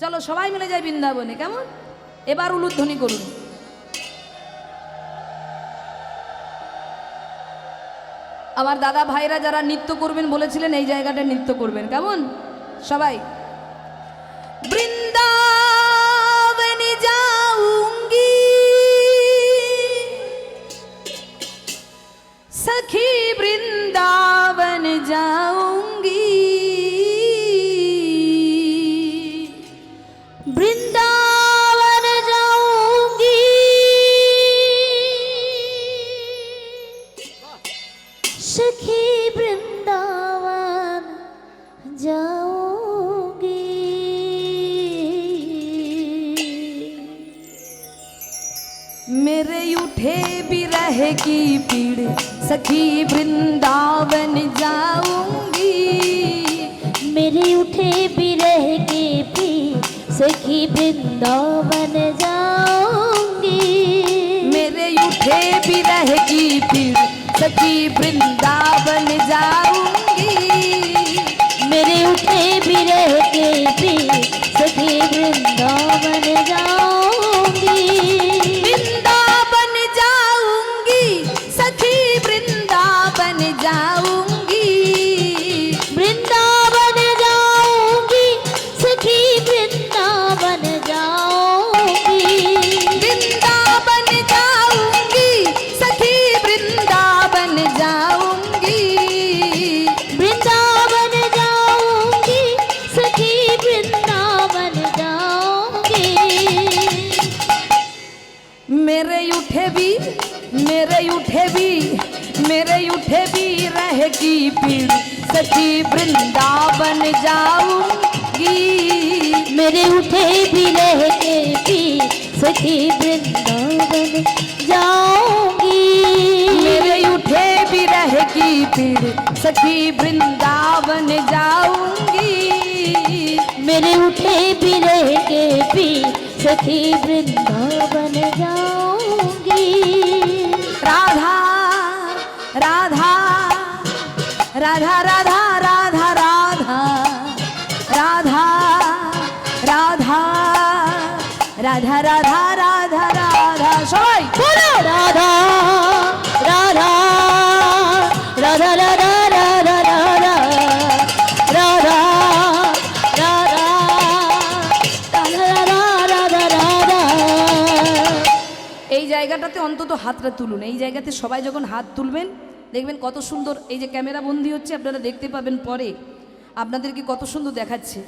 চলো সবাই মিলে যাই বৃন্দাবনে, কেমন? এবার উলুধ্বনি করুন। আমার দাদা ভাইরা যারা নৃত্য করবেন বলেছিলেন, এই জায়গাটা নৃত্য করবেন, কেমন? সবাই। বৃন্দাবনে যাউঙ্গি সখী বৃন্দাবন যাও। बिरह की पीड़। सखी वृंदावन जाऊँगी। मेरे उठे बिरह के पीड़। सखी वृंदावन जाऊँगी। मेरे उठे बिरह की पीड़। सखी वृंदावन जाऊँगी भी मेरे उठे भी मेरे उठे भी रहेगी पीड़ सखी वृंदावन जाऊँगी। मेरे उठे भी रह के भी सखी वृंदावन जाऊँगी। मेरे उठे भी रह की पीड़ सखी वृंदावन जाऊँगी। मेरे उठे भी रह के भी सखी वृंदावन রাধা রাধা রাধা রাধা সবাই বলো রাধা রাধা রাধা রাধা রাধা এই জায়গাটাতে অন্তত হাতটা তুলুন এই জায়গাতে সবাই যখন হাত তুলবেন দেখবেন কত সুন্দর এই যে ক্যামেরা বন্দি হচ্ছে আপনারা দেখতে পাবেন পরে আপনাদেরকে কত সুন্দর দেখাচ্ছে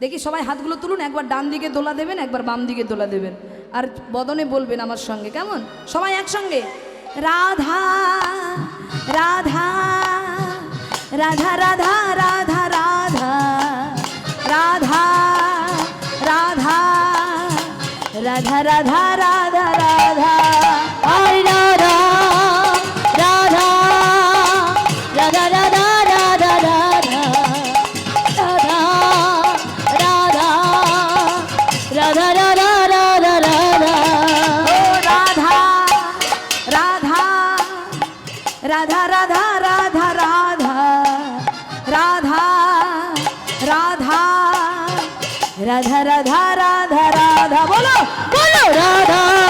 দেখি সবাই হাতগুলো তুলুন একবার ডান দিকে দোলা দেবেন একবার বাম দিকে দোলা দেবেন আর বদনে বলবেন আমার সঙ্গে কেমন সবাই একসঙ্গে রাধা রাধা রাধা রাধা রাধা রাধা রাধা রাধা রাধা রাধা রাধা রাধা রাধা রাধা রাধা রাধা রাধা রাধা রাধা রাধা রাধা বলো বলো রাধা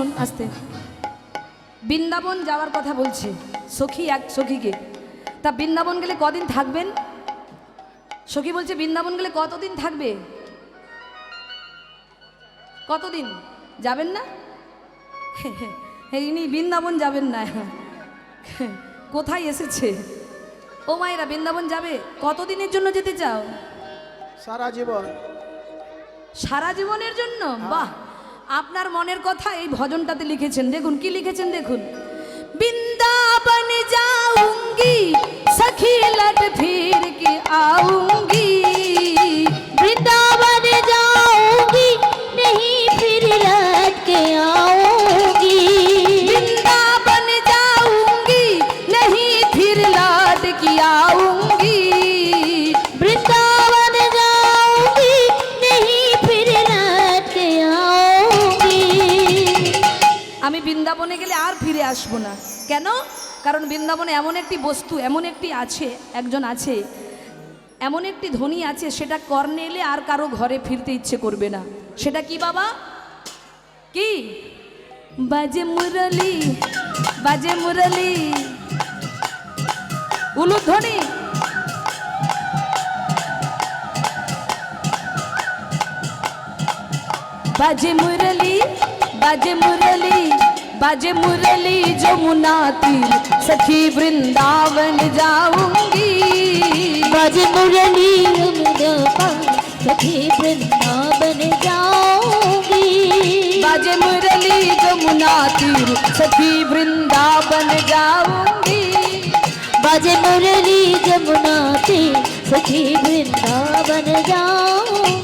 শুনুন আসতে। বৃন্দাবন যাওয়ার কথা বলছে সখী এক সখীকে। তা বৃন্দাবন গেলে কদিন থাকবেন? সখী বলছে বৃন্দাবন গেলে কতদিন থাকবে? কতদিন? যাবেন না? ইনি বৃন্দাবন যাবেন না। কোথায় এসেছে? ও মায়েরা বৃন্দাবন যাবে? কতদিনের জন্য যেতে চাও? সারা জীবন। সারা জীবনের জন্য? বাহ! আপনার মনের কথা এই ভজনটাতে লিখেছেন। দেখুন, কি লিখেছেন দেখুন। বৃন্দাবন যাউঙ্গি সখি লট ফির কি আউঙ্গি। আসব না। কেন? কারণ বৃন্দাবনে এমন একটি বস্তু, এমন একটি আছে, একজন আছে, এমন একটি ধনী আছে, সেটা কর্ণে এলে আর কারও ঘরে ফিরতে ইচ্ছে করবে না। সেটা কি বাবা? কি? বাজে মুরলি বাজে মুরলি। উলুধ্বনি। বাজে মুরলি বাজে মুরলি। बाजे मुरली जमुना तीर सखी वृंदावन जाऊँगी। बज मुरली अमृता सखी वृंदावन जाऊँगी। बाजे मुरली जमुना तीर सखी वृंदावन जाऊँगी। बज मुरली जमुना ते सखी वृंदावन जाऊँगी।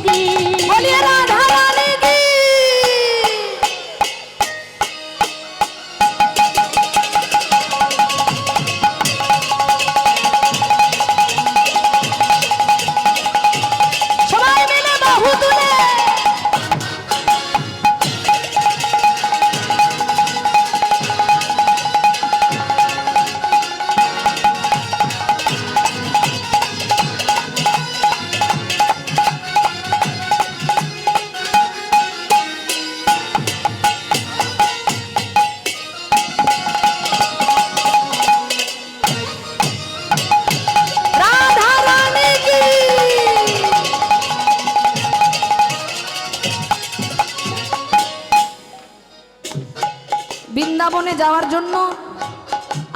বৃন্দাবনে যাওয়ার জন্য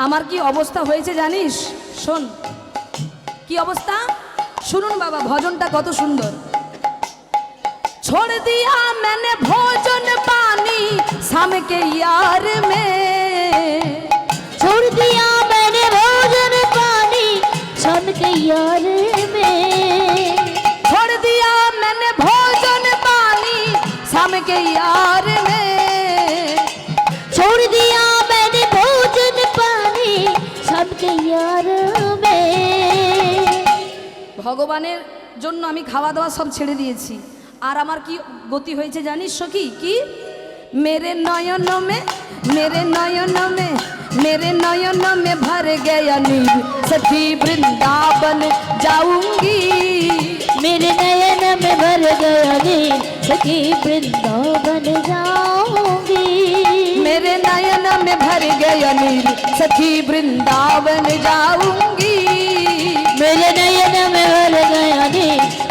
আমার কি অবস্থা হয়েছে জানিস শোন কি অবস্থা শুনুন বাবা ভজনটা কত সুন্দর छोड़ दिया मैंने भोजन पानी शाम के यार में छोड़ दिया मैंने भोजन पानी शाम के यार ভগবানের জন্য আমি খাওয়া দাওয়া সব ছেড়ে দিয়েছি আর আমার কি গতি হয়েছে জানিস সখী কি মেরে নয়ন মে মেরে নয়ন মে मेरे नयन में भर गया नीर सखी वृंदावन जाऊंगी मेरे नयन में भर गया नीर सखी वृंदावन जाऊंगी मेरे नयन में भर गया नीर सखी वृंदावन जाऊंगी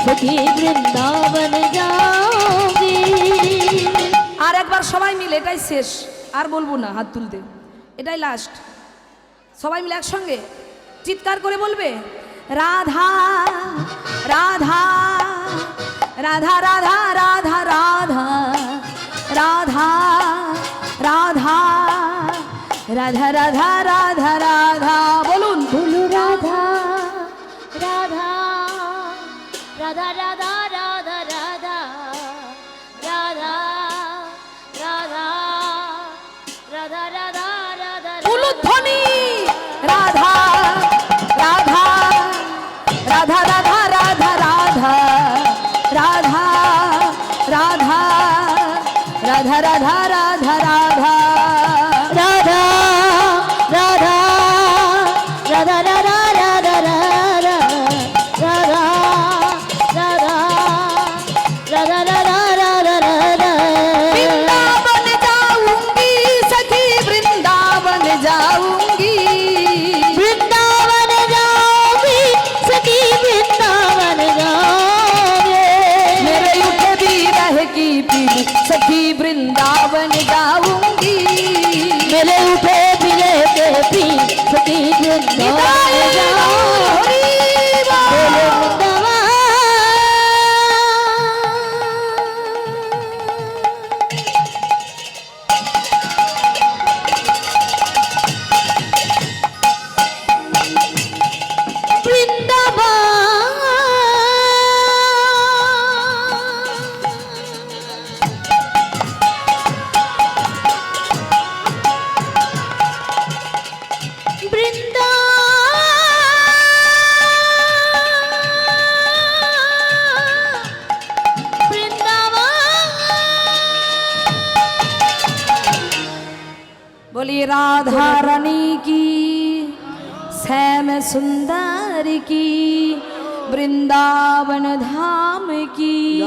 সখী বৃন্দাবন যাবে আর একবার সবাই মিলে এটাই শেষ আর বলব না হাত তুলতে এটাই লাস্ট সবাই মিলে একসঙ্গে চিৎকার করে বলবে রাধা রাধা রাধা রাধা রাধা রাধা রাধা রাধা রাধা রাধা ধারা ধারা राधा रानी की श्याम सुंदर की वृंदावन धाम की।